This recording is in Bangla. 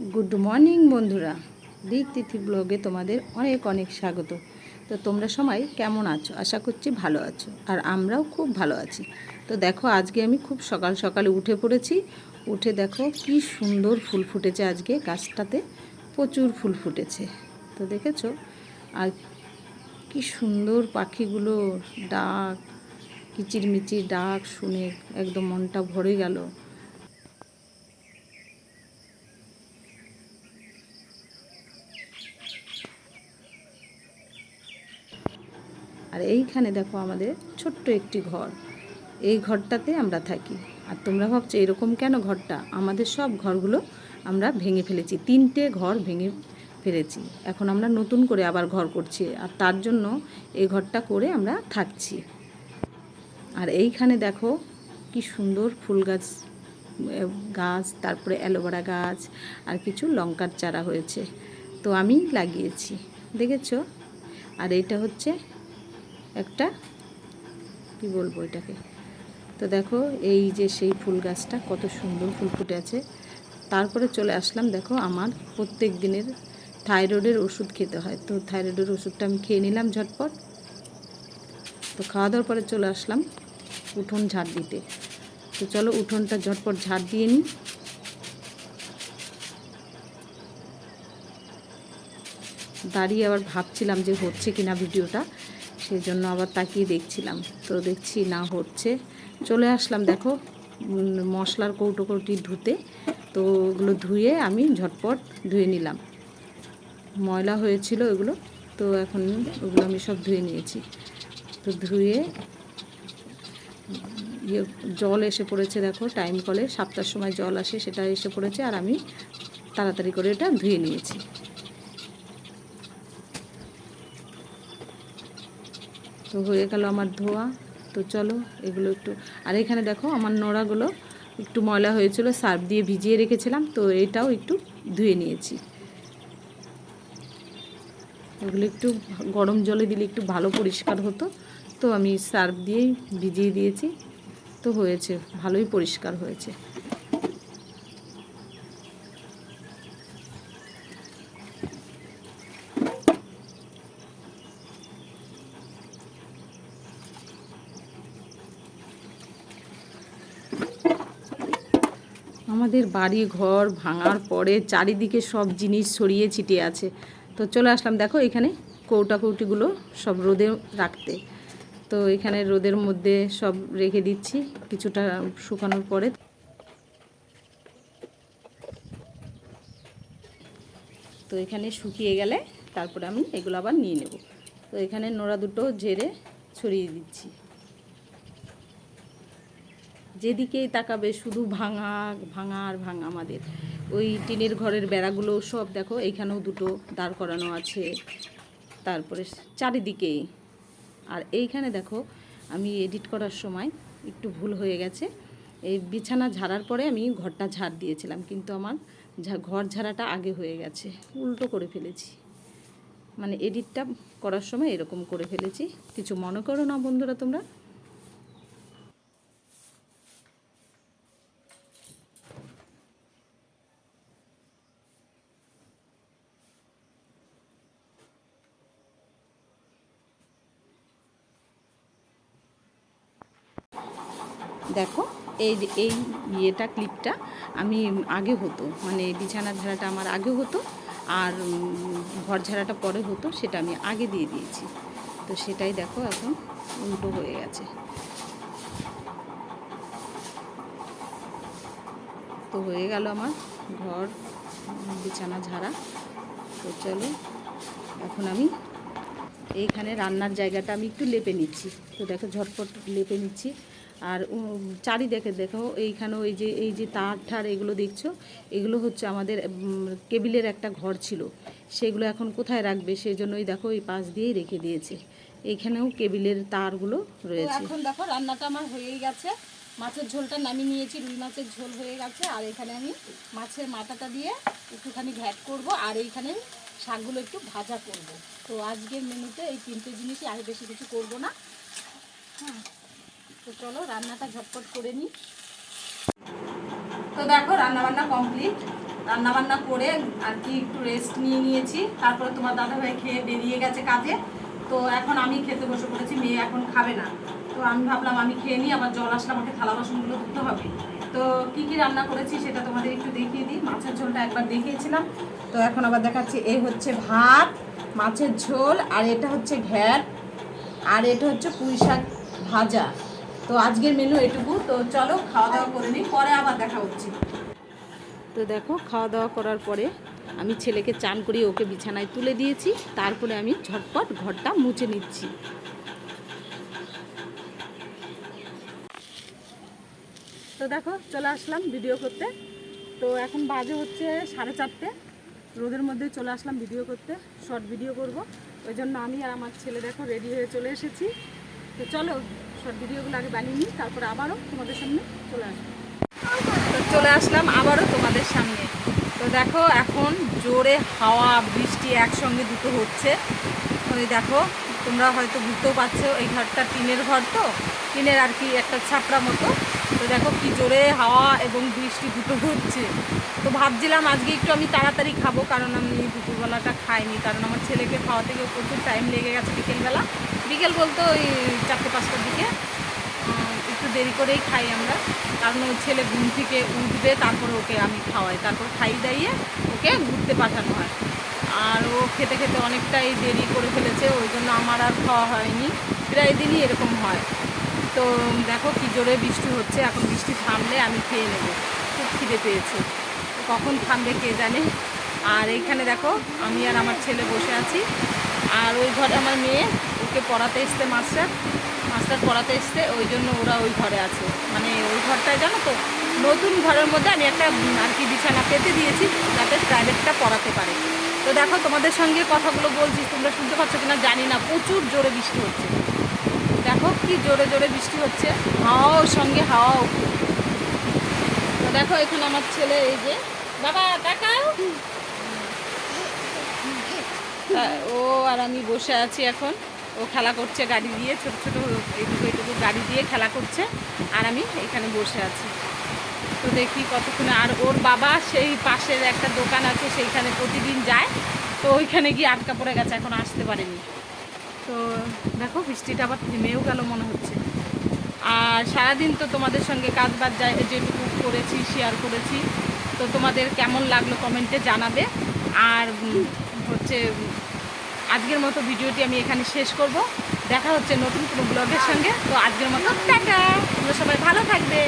গুড মর্নিং বন্ধুরা। দিক তিথি ব্লগে তোমাদের অনেক অনেক স্বাগত। তো তোমরা সবাই কেমন আছো? আশা করছি ভালো আছো। আর আমরাও খুব ভালো আছি। তো দেখো, আজকে আমি খুব সকাল সকালে উঠে পড়েছি। উঠে দেখো কি সুন্দর ফুল ফুটেছে আজকে। গাছটাতে প্রচুর ফুল ফুটেছে। তো দেখেছ? আর কি সুন্দর পাখিগুলো, ডাক, কিচিরমিচির ডাক শুনে একদম মনটা ভরে গেল। আর এইখানে দেখো আমাদের ছোট্ট একটি ঘর। এই ঘরটাতে আমরা থাকি। আর তোমরা ভাবছ, এরকম কেন ঘরটা? আমাদের সব ঘরগুলো আমরা ভেঙে ফেলেছি। তিনটে ঘর ভেঙে ফেলেছি। এখন আমরা নতুন করে আবার ঘর করছি। আর তার জন্য এই ঘরটা করে আমরা থাকছি। আর এইখানে দেখো কি সুন্দর ফুল গাছ গাছ, তারপরে অ্যালোভেরা গাছ আর কিছু লঙ্কার চারা হয়েছে। তো আমি লাগিয়েছি। দেখেছ? আর এইটা হচ্ছে একটা, কি বলব এটাকে? তো দেখো, এই যে সেই ফুল গাছটা কত সুন্দর ফুল ফুটে আছে। তারপরে চলে আসলাম, দেখো, আমার প্রত্যেক দিনের থাইরয়েডের ওষুধ খেতে হয়। তো থাইরয়েডের ওষুধটা আমি খেয়ে নিলাম ঝটপট। তো খাওয়া দাওয়ার পরে চলে আসলাম উঠোন ঝাড় দিতে। তো চলো উঠোনটা ঝটপট ঝাড় দিয়ে নিই। দাঁড়িয়ে আবার ভাবছিলাম যে হচ্ছে কিনা ভিডিওটা। সেই জন্য আবার তাকিয়ে দেখছিলাম। তো দেখছি না হচ্ছে। চলে আসলাম দেখো মশলার কৌটো কৌটি ধুতে। তো ওগুলো ধুয়ে আমি ঝটপট ধুয়ে নিলাম। ময়লা হয়েছিল ওগুলো, তো এখন ওগুলো আমি সব ধুয়ে নিয়েছি। তো ধুয়ে ইয়ে জল এসে পড়েছে দেখো টাইম কলে। সাতটার সময় জল আসে, সেটা এসে পড়েছে, আর আমি তাড়াতাড়ি করে এটা ধুয়ে নিয়েছি। তো হয়ে গেল আমার ধোয়া। তো চলো এগুলো একটু আর এখানে দেখো আমার নোড়াগুলো একটু ময়লা হয়েছিল, সার্ফ দিয়ে ভিজিয়ে রেখেছিলাম, তো এটাও একটু ধুয়ে নিয়েছি। এগুলো একটু গরম জলে দিলে একটু ভালো পরিষ্কার হতো, তো আমি সার্ফ দিয়েই ভিজিয়ে দিয়েছি। তো হয়েছে, ভালোই পরিষ্কার হয়েছে। আমাদের বাড়ি, ঘর ভাঙার পরে চারিদিকে সব জিনিস ছড়িয়ে ছিটিয়ে আছে। তো চলে আসলাম, দেখো এখানে কৌটা কৌটিগুলো সব রোদে রাখতে। তো এখানে রোদের মধ্যে সব রেখে দিচ্ছি কিছুটা শুকানোর পরে। তো এখানে শুকিয়ে গেলে তারপরে আমি এগুলো আবার নিয়ে নেব। তো এখানে নোড়া দুটো ঝেড়ে ছড়িয়ে দিচ্ছি। যেদিকেই তাকাবে শুধু ভাঙা ভাঙা আর ভাঙা আমাদের। ওই টিনের ঘরের বেড়াগুলো সব দেখো, এইখানেও দুটো দাঁড় করানো আছে। তারপরে চারিদিকেই। আর এইখানে দেখো, আমি এডিট করার সময় একটু ভুল হয়ে গেছে। এই বিছানা ঝাড়ার পরে আমি ঘরটা ঝাড় দিয়েছিলাম, কিন্তু আমার ঘর ঝাড়াটা আগে হয়ে গেছে। উল্টো করে ফেলেছি। মানে এডিটটা করার সময় এরকম করে ফেলেছি। কিছু মনে করো না বন্ধুরা তোমরা? দেখো, এই এই ইয়েটা, ক্লিপটা আমি আগে হতো। মানে বিছানা ঝাড়াটা আমার আগে হতো আর ঘর ঝাড়াটা পরে হতো, সেটা আমি আগে দিয়ে দিয়েছি। তো সেটাই দেখো এখন উল্টো হয়ে গেছে। তো হয়ে গেল আমার ঘর, বিছানা, ঝাড়া। তো চলো, এখন আমি এইখানে রান্নার জায়গাটা আমি একটু লেপে নিচ্ছি। তো দেখো ঝটপট লেপে নিচ্ছি। আর চারিদিকে দেখো এইখানেও এই যে এই যে তার ঠার এগুলো দেখছ? এগুলো হচ্ছে আমাদের কেবিলের একটা ঘর ছিল। সেগুলো এখন কোথায় রাখবে সেই জন্যই দেখো এই পাশ দিয়েই রেখে দিয়েছে। এইখানেও কেবিলের তারগুলো রয়েছে। এখন দেখো রান্নাটা আমার হয়েই গেছে। মাছের ঝোলটা নামিয়ে নিয়েছি রুই মাছের ঝোল হয়ে গেছে। আর এখানে আমি মাছের মাথাটা দিয়ে একটুখানি ঘ্যাট করব আর এইখানে শাকগুলো একটু ভাজা করব। তো আজকের মেনুতে এই তিনটে জিনিসই আর বেশি কিছু করব না। হ্যাঁ। তো চলো রান্নাটা ঝটপট করে নিই। তো দেখো রান্না বান্না কমপ্লিট রান্না বান্না করে আর কি একটু রেস্ট নিয়ে নিয়েছি। তারপরে তোমার দাদাভাই খেয়ে বেরিয়ে গেছে কাজে। তো এখন আমি খেতে বসে পড়েছি, মেয়ে এখন খাবে না। তো আমি ভাবলাম আমি খেয়ে নিই, আবার জল আসলে আমাকে থালা বাসনগুলো ধুতে হবে। তো কি কি রান্না করেছি সেটা তোমাদের একটু দেখিয়ে দিই। মাছের ঝোলটা একবার দেখিয়েছিলাম। তো এখন আবার দেখাচ্ছি, এই হচ্ছে ভাত, মাছের ঝোল, আর এটা হচ্ছে ঘ্যাট আর এটা হচ্ছে পুঁই শাক ভাজা। তো আজকের মেনু এটুকু। তো চলো খাওয়া দাওয়া করে নিই, পরে আবার দেখা হচ্ছে। তো দেখো, খাওয়া দাওয়া করার পরে আমি ছেলেকে চান করিয়ে ওকে বিছানায় তুলে দিয়েছি। তারপরে আমি ঝটপট ঘরটা মুছে নিচ্ছি। তো দেখো, চলে আসলাম ভিডিও করতে। তো এখন বাজে হচ্ছে সাড়ে চারটে। রোদের মধ্যে চলে আসলাম ভিডিও করতে শর্ট ভিডিও করব। ওই জন্য আমি আর আমার ছেলে দেখো রেডি হয়ে চলে এসেছি। তো চলো ভিডিওগুলো আগে বানিয়ে নিই, তারপরে আবারও তোমাদের সামনে চলে আসব। তো চলে আসলাম আবারও তোমাদের সামনে। তো দেখো, এখন জোরে হাওয়া, বৃষ্টি একসঙ্গে দুটো হচ্ছে। ওই দেখো, তোমরা হয়তো বুঝতেও পারছ, এই ঘরটা টিনের ঘর তো। টিনের আর কি একটা ছাপড়া মতো। তো দেখো কি জোরে হাওয়া এবং বৃষ্টি দুটো হচ্ছে। তো ভাবছিলাম আজকে একটু আমি তাড়াতাড়ি খাব, কারণ আমি দুপুরবেলাটা খাইনি, কারণ আমার ছেলেকে খাওয়া থেকে প্রচুর টাইম লেগে গেছে বিকেলবেলা। বিকেল বলতে ওই চারটে, পাঁচটার দিকে। একটু দেরি করেই খাই আমরা, কারণ ওই ছেলে ঘুম থেকে উঠবে, তারপর ওকে আমি খাওয়াই। তারপর খাই দাইয়ে ওকে ঘুরতে পাঠানো হয়। আর ও খেতে খেতে অনেকটাই দেরি করে ফেলেছে, ওই জন্য আমার আর খাওয়া হয়নি। প্রায় দিনই এরকম হয়। তো দেখো কি জোরে বৃষ্টি হচ্ছে। এখন বৃষ্টি থামলে আমি খেয়ে নেব। খুব খিদে পেয়েছে। কখন থামবে কে জানে? আর এইখানে দেখো, আমি আর আমার ছেলে বসে আছি। আর ওই ঘরে আমার মেয়ে, ওকে পড়াতে এসছে মাস্টার। মাস্টার পড়াতে এসছে, ওই জন্য ওরা ওই ঘরে আছে। মানে ওই ঘরটায় জানো তো, নতুন ঘরের মধ্যে আমি একটা আর কি বিছানা পেতে দিয়েছি, যাতে প্রাইভেটটা পড়াতে পারে। তো দেখো তোমাদের সঙ্গে কথাগুলো বলছি, তোমরা শুনতে পাচ্ছ কিনা জানি না, প্রচুর জোরে বৃষ্টি হচ্ছে। দেখো কি জোরে জোরে বৃষ্টি হচ্ছে। হাওয়াও সঙ্গে, হাওয়াও। তো দেখো এখানে আমার ছেলে এই যে, বাবা তা ও আর আমি বসে আছি এখন। ও খেলা করছে গাড়ি দিয়ে, ছোট ছোট এইটুকু এইটুকু গাড়ি দিয়ে খেলা করছে। আর আমি এখানে বসে আছি। তো দেখি কতক্ষণে, আর ওর বাবা সেই পাশের একটা দোকান আছে, সেইখানে প্রতিদিন যায়। তো ওইখানে গিয়ে আটকা পড়ে গেছে, এখন আসতে পারেনি। তো দেখো, বৃষ্টিটা আবার থেমেও গেল মনে হচ্ছে। আর সারাদিন তো তোমাদের সঙ্গে কাজ বাজ যেটুকু করেছি শেয়ার করেছি। তো তোমাদের কেমন লাগল কমেন্টে জানাবে। আর হচ্ছে, আজকের মতো ভিডিওটি আমি এখানে শেষ করব। দেখা হচ্ছে নতুন কোনো ব্লগের সঙ্গে। তো আজকের মতো, টাটা! তোমরা সবাই ভালো থাকবে।